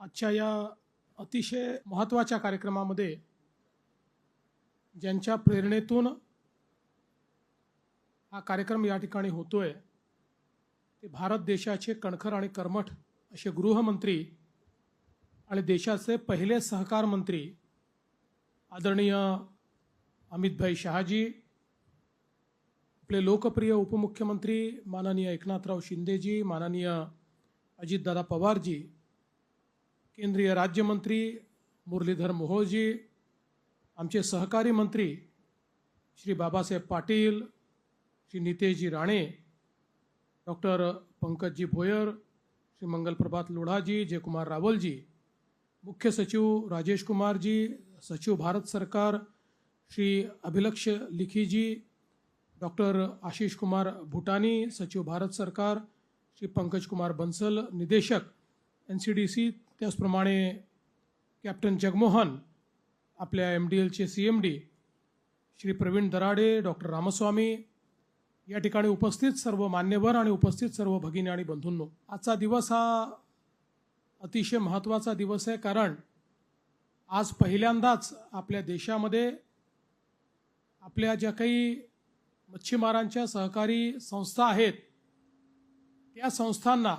आजच्या या अतिशय महत्त्वाच्या कार्यक्रमामध्ये ज्यांच्या प्रेरणेतून हा कार्यक्रम या ठिकाणी होतोय ते भारत देशाचे कणखर आणि कर्मठ असे गृहमंत्री आणि देशाचे पहिले सहकार मंत्री आदरणीय अमितभाई शहाजी आपले लोकप्रिय उपमुख्यमंत्री माननीय एकनाथराव शिंदेजी माननीय अजितदादा पवारजी केंद्रीय राज्यमंत्री मुरलीधर मोहोळजी आमचे सहकारी मंत्री श्री बाबासाहेब पाटील श्री नितेशजी राणे डॉक्टर पंकजजी भोयर श्री मंगलप्रभात लोढाजी जयकुमार रावलजी मुख्य सचिव राजेश कुमारजी सचिव भारत सरकार श्री अभिलक्ष लिखीजी डॉक्टर आशिष कुमार भूटानी सचिव भारत सरकार श्री पंकज कुमार बन्सल निदेशक एन सी डी सी त्याचप्रमाणे कॅप्टन जगमोहन आपल्या एम डी एलचे C M D Shri Pravin Darade doctor Ramaswamy या ठिकाणी उपस्थित सर्व मान्यवर आणि उपस्थित सर्व भगिनी आणि बंधूंनो. आजचा दिवस हा अतिशय महत्त्वाचा दिवस आहे कारण आज पहिल्यांदाच आपल्या देशामध्ये आपल्या ज्या काही मच्छीमारांच्या सहकारी संस्था आहेत त्या संस्थांना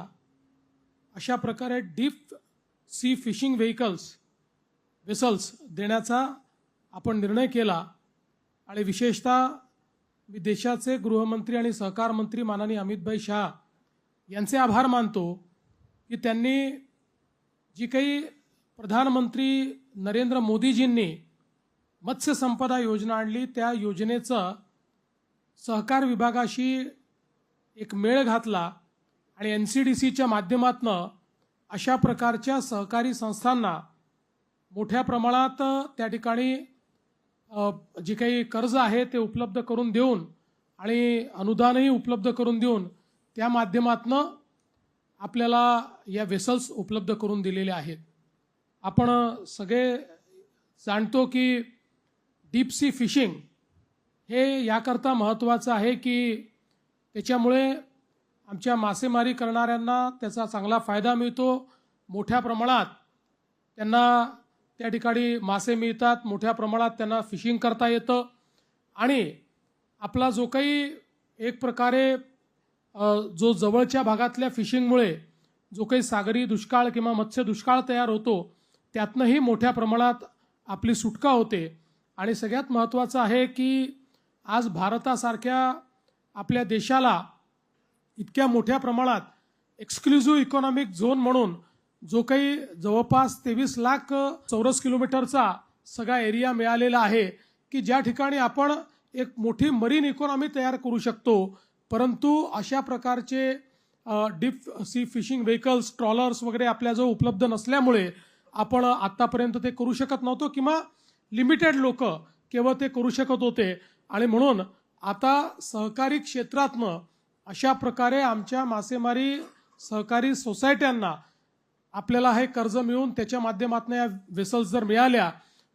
अशा प्रकारे deep sea fishing vehicles vessels देण्याचा आपण निर्णय केला. आणि विशेषतः मी देशाचे गृहमंत्री आणि सहकार मंत्री माननीय अमितभाई शहा यांचे आभार मानतो की त्यांनी जी काही प्रधानमंत्री नरेंद्र मोदीजींनी मत्स्य संपदा योजना आणली त्या योजनेचं सहकार विभागाशी एक मेळ घातला आणि एन सी डी सीच्या माध्यमातनं अशा प्रकारच्या सहकारी संस्थांना मोठ्या प्रमाणात त्या ठिकाणी जी जे काही कर्ज आहे ते उपलब्ध करून देऊन आणि अनुदानही उपलब्ध करून देऊन त्या माध्यमातनं आपल्याला या वेसल्स उपलब्ध करून दिलेले आहेत. आपण सगळे जाणतो की डीप सी फिशिंग हे याकरता महत्त्वाचं आहे की त्याच्यामुळे आमच्या मासेमारी करणाऱ्यांना त्याचा चांगला फायदा मिळतो. मोठ्या प्रमाणात त्यांना त्या ठिकाणी मासे मिळतात. मोठ्या प्रमाणात त्यांना फिशिंग करता येतं. आणि आपला जो काही एक प्रकारे जो जवळच्या भागातल्या फिशिंगमुळे जो काही सागरी दुष्काळ किंवा मत्स्य दुष्काळ तयार होतो त्यातनंही मोठ्या प्रमाणात आपली सुटका होते. आणि सगळ्यात महत्त्वाचं आहे की आज भारतासारख्या आपल्या देशाला इतक्या मोठ्या प्रमाणात एक्सक्लुझिव्ह इकॉनॉमिक झोन म्हणून जो काही जवळपास तेवीस लाख चौरस किलोमीटरचा सगळा एरिया मिळालेला आहे की ज्या ठिकाणी आपण एक मोठी मरीन इकॉनॉमी तयार करू शकतो. परंतु अशा प्रकारचे deep sea fishing vehicles trawlers वगैरे आपल्याजवळ उपलब्ध नसल्यामुळे आपण आत्तापर्यंत ते करू शकत नव्हतो किंवा लिमिटेड लोक केवळ ते करू शकत होते. आणि म्हणून आता सहकारी क्षेत्रातनं अशा प्रकारे आमच्या मासेमारी सहकारी सोसायट्यांना आपल्याला हे कर्ज मिळून त्याच्या माध्यमातून या वेसल्स जर मिळाल्या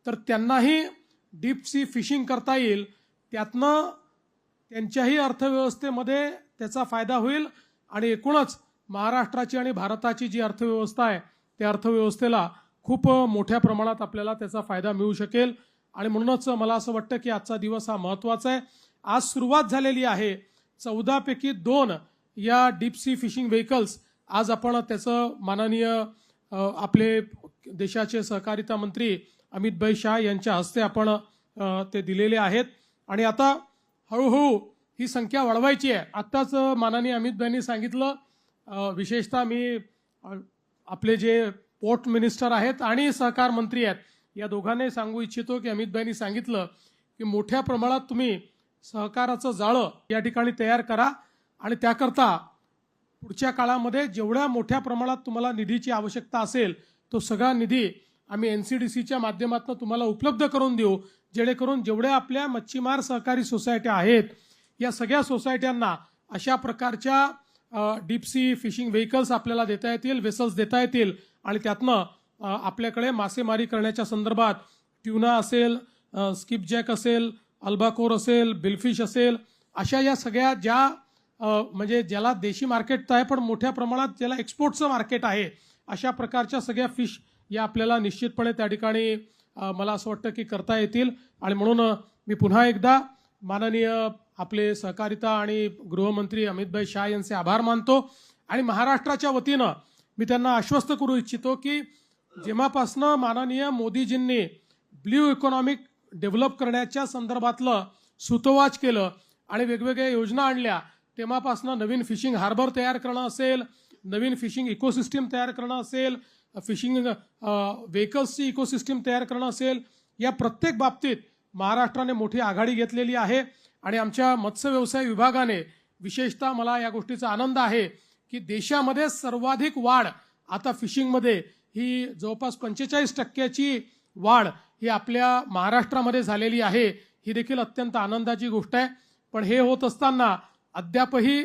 तर त्यांनाही डीप सी फिशिंग करता येईल. त्यातनं त्यांच्याही अर्थव्यवस्थेमध्ये त्याचा फायदा होईल. आणि एकूणच महाराष्ट्राची आणि भारताची जी अर्थव्यवस्था आहे त्या अर्थव्यवस्थेला खूप मोठ्या प्रमाणात आपल्याला त्याचा फायदा मिळू शकेल. आणि म्हणूनच मला असं वाटतं की आजचा दिवस हा महत्त्वाचा आहे. आज सुरुवात झालेली आहे. चौदापैकी दोन या डीपसी फिशिंग व्हेकल्स आज आपण त्याचं माननीय आपले देशाचे सहकारिता मंत्री अमितभाई शाह यांच्या हस्ते आपण ते दिलेले आहेत. आणि आता हळूहळू ही संख्या वाढवायची आहे. आत्ताच माननीय अमितभाईंनी सांगितलं विशेषतः मी आपले जे पोर्ट मिनिस्टर आहेत आणि सहकार मंत्री आहेत या दोघांनाही सांगू इच्छितो की अमितभाईंनी सांगितलं की मोठ्या प्रमाणात तुम्ही सहकाराचं जाळं या ठिकाणी तयार करा आणि त्याकरता पुढच्या काळामध्ये जेवढ्या मोठ्या प्रमाणात तुम्हाला निधीची आवश्यकता असेल तो सगळा निधी आम्ही एन सी डी सीच्या माध्यमातून तुम्हाला उपलब्ध करून देऊ जेणेकरून जेवढ्या आपल्या मच्छीमार सहकारी सोसायट्या आहेत या सगळ्या सोसायट्यांना अशा प्रकारच्या डीप सी फिशिंग व्हेकल्स आपल्याला देता येतील वेसल्स देता येतील आणि त्यातनं आपल्याकडे मासेमारी करण्याच्या संदर्भात ट्युना असेल स्किप जॅक असेल अल्बाकोर असेल बिलफिश असेल अशा या सगळ्या ज्या म्हणजे ज्याला देशी मार्केट तर आहे पण मोठ्या प्रमाणात ज्याला एक्सपोर्टचं मार्केट आहे अशा प्रकारच्या सगळ्या फिश या आपल्याला निश्चितपणे त्या ठिकाणी मला असं वाटतं की करता येतील. आणि म्हणून मी पुन्हा एकदा माननीय आपले सहकारिता आणि गृहमंत्री अमितभाई शाह यांचे आभार मानतो. आणि महाराष्ट्राच्या वतीनं मी त्यांना आश्वस्त करू इच्छितो की जेव्हापासनं माननीय मोदीजींनी ब्ल्यू इकॉनॉमिक डेव्हलप करण्याच्या संदर्भातलं सुतोवाच केलं आणि वेगवेगळ्या योजना आणल्या. तेव्हापासनं नवीन फिशिंग हार्बर तयार करणं असेल नवीन फिशिंग इकोसिस्टीम तयार करणं असेल फिशिंग व्हेकल्सची इकोसिस्टीम तयार करणं असेल या प्रत्येक बाबतीत महाराष्ट्राने मोठी आघाडी घेतलेली आहे आणि आमच्या मत्स्य व्यवसाय विभागाने विशेषतः मला या गोष्टीचा आनंद आहे की देशामध्ये सर्वाधिक वाढ आता फिशिंगमध्ये ही जवळपास पंचेचाळीस टक्क्याची वाढ ही आपल्या महाराष्ट्रामध्ये झालेली आहे ही देखील अत्यंत आनंदाची गोष्ट आहे. पण हे होत असताना अद्यापही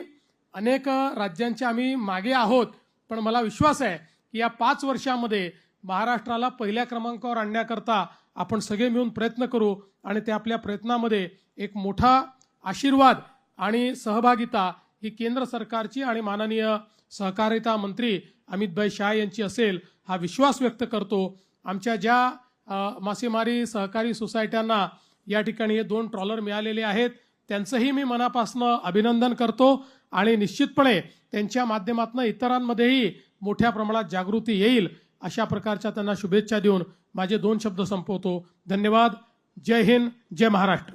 अनेक राज्यांच्या आम्ही मागे आहोत. पण मला विश्वास आहे की या पाच वर्षामध्ये महाराष्ट्राला पहिल्या क्रमांकावर आणण्याकरता आपण सगळे मिळून प्रयत्न करू आणि त्या आपल्या प्रयत्नामध्ये एक मोठा आशीर्वाद आणि सहभागिता ही केंद्र सरकारची आणि माननीय सहकारिता मंत्री अमितभाई शाह यांची असेल हा विश्वास व्यक्त करतो. आमच्या ज्या मासेमारी सहकारी सोसायट्यांना या ठिकाणी हे दोन ट्रॉलर मिळालेले आहेत. त्यांचंही मी मनापासनं अभिनंदन करतो आणि निश्चितपणे त्यांच्या माध्यमातून इतरांमध्येही मोठ्या प्रमाणात जागृती येईल अशा प्रकारच्या त्यांना शुभेच्छा देऊन माझे दोन शब्द संपवतो. धन्यवाद. जय हिंद. जय महाराष्ट्र.